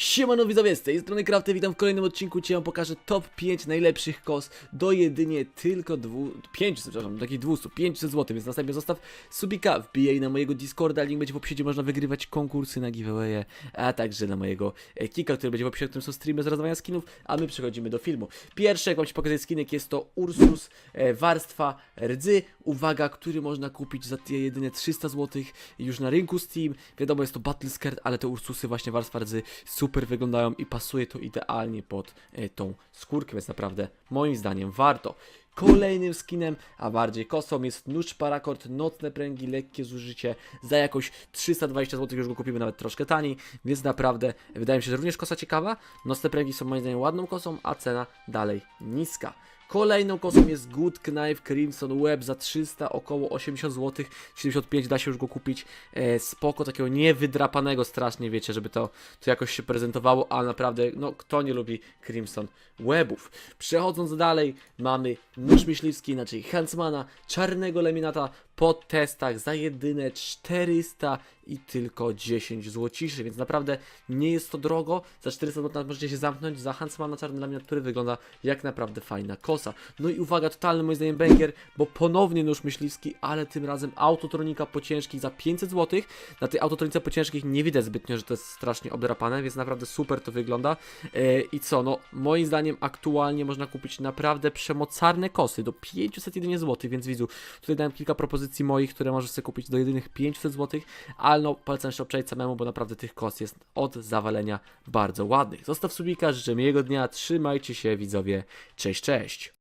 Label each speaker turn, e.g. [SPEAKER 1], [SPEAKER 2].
[SPEAKER 1] Siemano widzowie, z tej strony Crafty, witam w kolejnym odcinku, Cię pokażę top 5 najlepszych kos. Do jedynie tylko dwu, 500, przepraszam, takich 200, 500 zł, więc następnie zostaw subika, wbijaj na mojego Discorda, link będzie w opisie, gdzie można wygrywać konkursy na giveawaye, a także na mojego e, kika, który będzie w opisie, w którym są streamy z rozdawania skinów, a my przechodzimy do filmu. Pierwszy, jak wam się pokazuje skinek, jest to Ursus, e, warstwa rdzy, uwaga, który można kupić za jedynie 300 zł już na rynku Steam, wiadomo jest to Battle Skirt, ale te Ursusy właśnie warstwa rdzy super wyglądają i pasuje to idealnie pod e, tą skórkę, więc naprawdę moim zdaniem warto. Kolejnym skinem, a bardziej kosą jest nóż parakord, nocne pręgi, lekkie zużycie. Za jakoś 320 zł już go kupimy nawet troszkę taniej, więc naprawdę wydaje mi się, że również kosa ciekawa. Nocne pręgi są moim zdaniem ładną kosą, a cena dalej niska. Kolejną kosą jest Good Knife Crimson Web za 300, około 80 zł, 75 da się już go kupić. E, spoko, takiego niewydrapanego strasznie, wiecie, żeby to, to jakoś się prezentowało, a naprawdę, no kto nie lubi Crimson Webów. Przechodząc dalej, mamy nóż myśliwski, inaczej Huntsmana, czarnego laminata po testach za jedyne 400 i tylko 10 złociszy, więc naprawdę nie jest to drogo. Za 400 zł możecie się zamknąć za Huntsmana czarny laminat, który wygląda jak naprawdę fajna kosa. No i uwaga, totalny moim zdaniem banger, bo ponownie nóż myśliwski, ale tym razem autotronika po ciężkich za 500 zł. Na tej autotronice po ciężkich nie widać zbytnio, że to jest strasznie obdrapane, więc naprawdę super to wygląda. E, I co, no moim zdaniem aktualnie można kupić naprawdę przemocarne kosy do 500 jedynie zł, więc widzu, tutaj dałem kilka propozycji moich, które możesz sobie kupić do jedynych 500 zł, ale no polecam jeszcze obczaić samemu, bo naprawdę tych kos jest od zawalenia bardzo ładnych. Zostaw subika, życzę miłego dnia, trzymajcie się widzowie, cześć, cześć!